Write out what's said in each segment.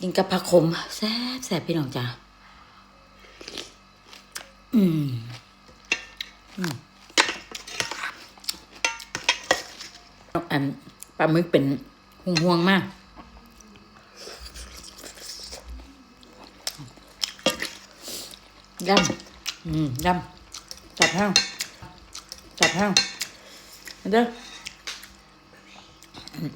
กินกับผักขมแซ่บแซ่บพี่น้องจ้าอืม อืมอันปลาหมึกเป็นห่วงห่วงมากยำอืมยำจับห้าง จับห้างเด้ออืม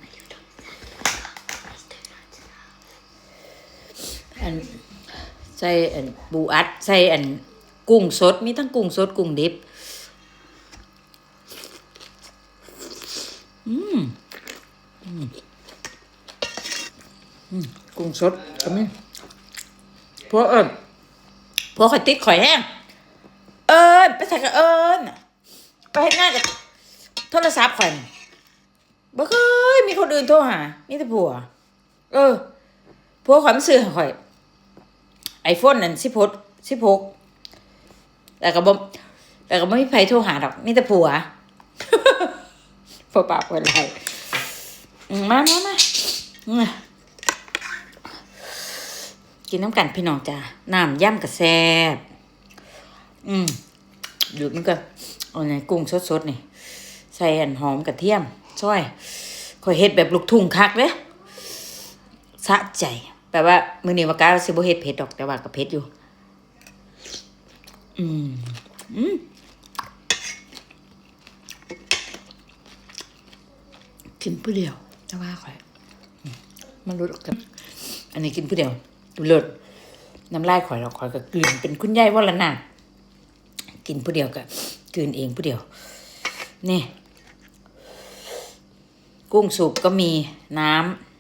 อันใส่อันบูอัดใส่อันกุ้งสดมีทั้งกุ้งสดกุ้งดิบอืมอืมอืมกุ้งสดก็มีเพราะเอิญพวกข่อยติดข่อยแห้งเอิญไปใส่กับเอิญไปเฮ็ดงานกับโทรศัพท์ข่อยบ่เคยมีคนอื่นโทรหามีแต่ผัว เออผัวข่อยมันซื้อข่อย ไอโฟนนั่นสิบหกสิบหกแต่ก็บ่แต่ก็บ่มีใครโทรหาดอกมีแต่ผัวผัวปากผัวไหลอืมามามากินน้ำกันพี่น้องจ้าน้ำย่ำกับแซ่บอืมดูดมันก็เอาในกุ้งสดๆนี่ ใส่อันหอมกระเทียมช่อยคอยเฮ็ดแบบลูกทุ่งคักเด้สะใจ แปลว่ามื้อนี้ว่ากาสิบ่เฮ็ดเผ็ดดอกแต่ว่าก็เผ็ดอยู่ อืมอืมกินผู้เดียวจะว่าข่อยมันรู้กับอันนี้กินผู้เดียวเลิศน้ำลายข่อยเราข่อยก็กลืนเป็นคุณยายวรนากินผู้เดียวก็กลืนเองผู้เดียว นี่ กุ้งสุกก็มีน้ำ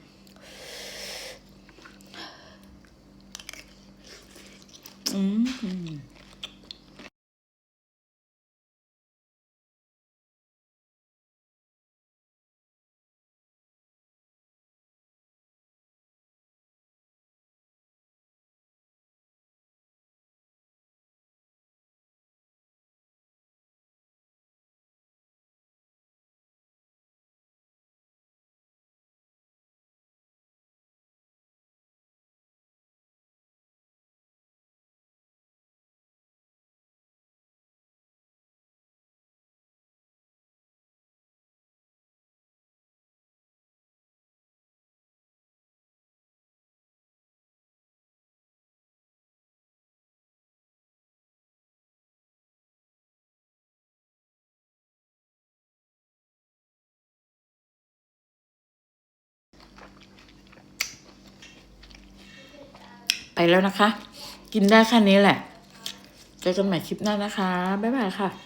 อืม ไปแล้วนะคะ กินได้แค่นี้แหละ เจอกันใหม่คลิปหน้านะคะ บ๊ายบายค่ะ